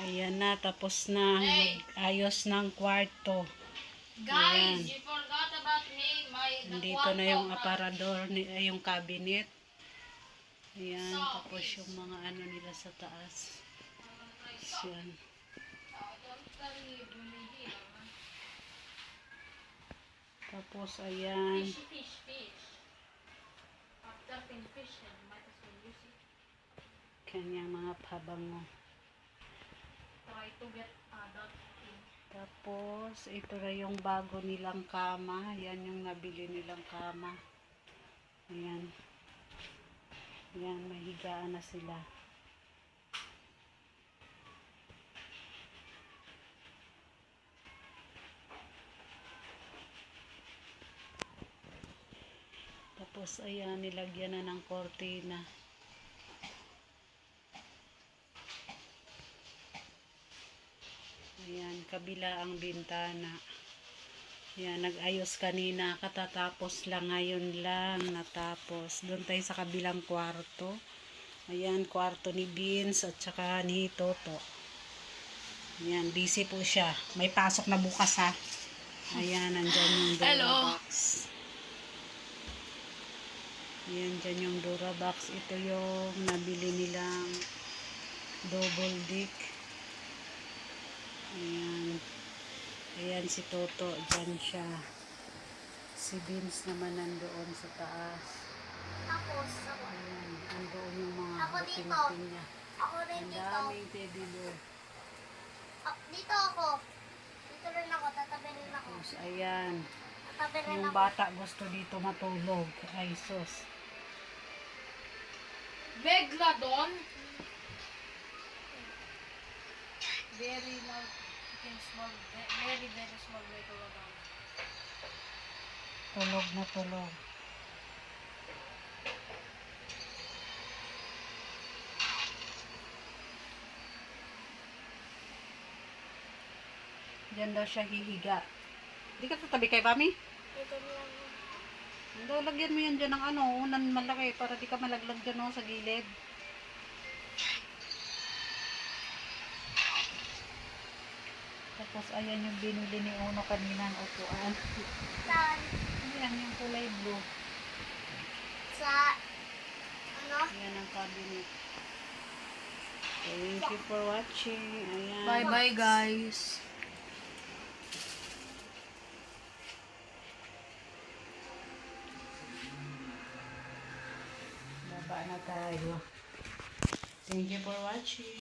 Ayan na, tapos na. Ayos ng kwarto. Guys, you forgot about me. My Nandito na yung aparador, yung cabinet. Ayan, tapos yung mga ano nila sa taas. Ayan. Tapos, ayan. Fish, fish, fish. After fish, might as well use it. Kanyang mga pabango. Try to get uh, that. Tapos, ito na yung bago nilang kama. Yan yung nabili nilang kama. Ayan. Ayan, mahigaan na sila. Tapos, ayan, nilagyan na ng kortina. Ayan, kabila ang bintana. Ayan, nag-ayos kanina, katatapos lang ngayon lang natapos. Doon tayo sa kabilang kwarto. Ayan, kwarto ni Beans at saka ni Toto. Ayan, busy po siya. May pasok na bukas ha. Ayan, nandyan yung Hello. Durabox. Ayan, dyan yung Durabox. Ito yung nabili nilang double dick. Ayan. Ayan si Toto. Diyan siya. Si Vince naman nandoon sa taas. Tapos, ako, Ayan. Andoon yung mga Ako dito. niya. ako rin Ang dito. daming teddy bear. Ah, dito ako. Dito rin ako. Tatabi rin ako. Tapos, ayan. Tatabi rin Yung ako. bata gusto dito matulog. Ay, sus. Begladon. Very loud. Can small, ve- very, very small megalodon. Tulog na tulog. Diyan daw siya hihiga. Di ka tatabi kay Mami? Dito lang. Hindi, lagyan mo yan dyan ng ano, unan malaki para di ka malaglag dyan oh, sa gilid. Tapos ayan yung binili ni Uno kanina ang upuan. Saan? Ayan yung kulay blue. Sa, ano? Ayan ang cabinet. Thank you for watching. Ayan. bye guys. Baba na tayo. Thank you for watching.